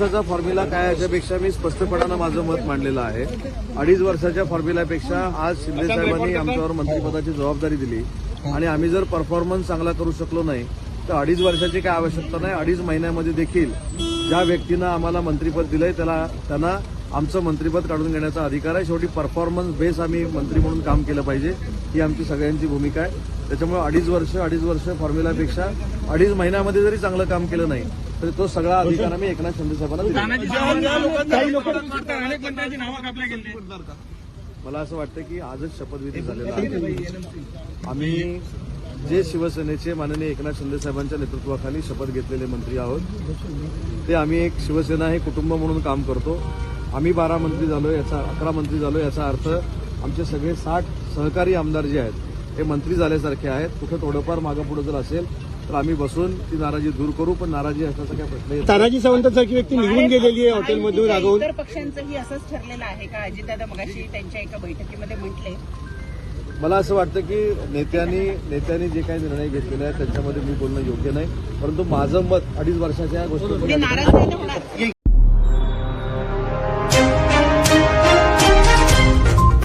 वर्षाचा फॉर्म्युला काय याच्यापेक्षा मी स्पष्टपणानं माझं मत मांडलेलं आहे. अडीच वर्षाच्या फॉर्म्युल्यापेक्षा आज शिंदे साहेबांनी आमच्यावर मंत्रिपदाची जबाबदारी दिली. आणि आम्ही जर परफॉर्मन्स चांगला करू शकलो नाही तर अडीच वर्षाची काय आवश्यकता नाही. अडीच महिन्यामध्ये देखील ज्या व्यक्तीनं आम्हाला मंत्रिपद दिलंय त्याला त्यांना आमचं मंत्रिपद काढून घेण्याचा अधिकार आहे. शेवटी परफॉर्मन्स बेस आम्ही मंत्री म्हणून काम केलं पाहिजे. ही आमची सगळ्यांची भूमिका आहे. त्याच्यामुळे अडीच वर्ष अडीच वर्ष फॉर्म्युलापेक्षा अडीच महिन्यामध्ये जरी चांगलं काम केलं नाही तर तो सगळा अधिकार आम्ही एकनाथ शिंदे साहेबांना दिला तानाजी सावंत काही लोक अनेक मंत्र्यांची नावं कापल्या गेली मला असं वाटतं की आजच शपथविधी झालेला आहे आम्ही जे शिवसेनेचे माननीय एकनाथ शिंदे साहेबांच्या नेतृत्वाखाली शपथ घेतलेले मंत्री आहोत. ते आम्ही एक शिवसेना हे कुटुंब म्हणून काम करतो. आम्ही बारा मंत्री झालो याचा अकरा मंत्री झालो याचा अर्थ आमचे सगळे साठ सहकारी आमदार जे आहेत हे मंत्री झाल्यासारखे आहेत. कुठं थोडंफार मागं पुढं जर असेल तर आम्ही बसून ती नाराजी दूर करू पण नाराजी असण्याचा काही प्रश्न. तानाजी सावंतांसारखी व्यक्ती निघून गेलेली आहे हॉटेलमधून रागवून. इतर पक्षांचंही असंच ठरलेलं आहे का? अजितदादा मगाशी त्यांच्या एका बैठकीमध्ये म्हटले. मला असं वाटतं की नेत्यांनी नेत्यांनी जे काही निर्णय घेतलेले आहेत त्यांच्यामध्ये मी बोलणं योग्य नाही. परंतु माझं मत अडीच वर्षाच्या या गोष्टी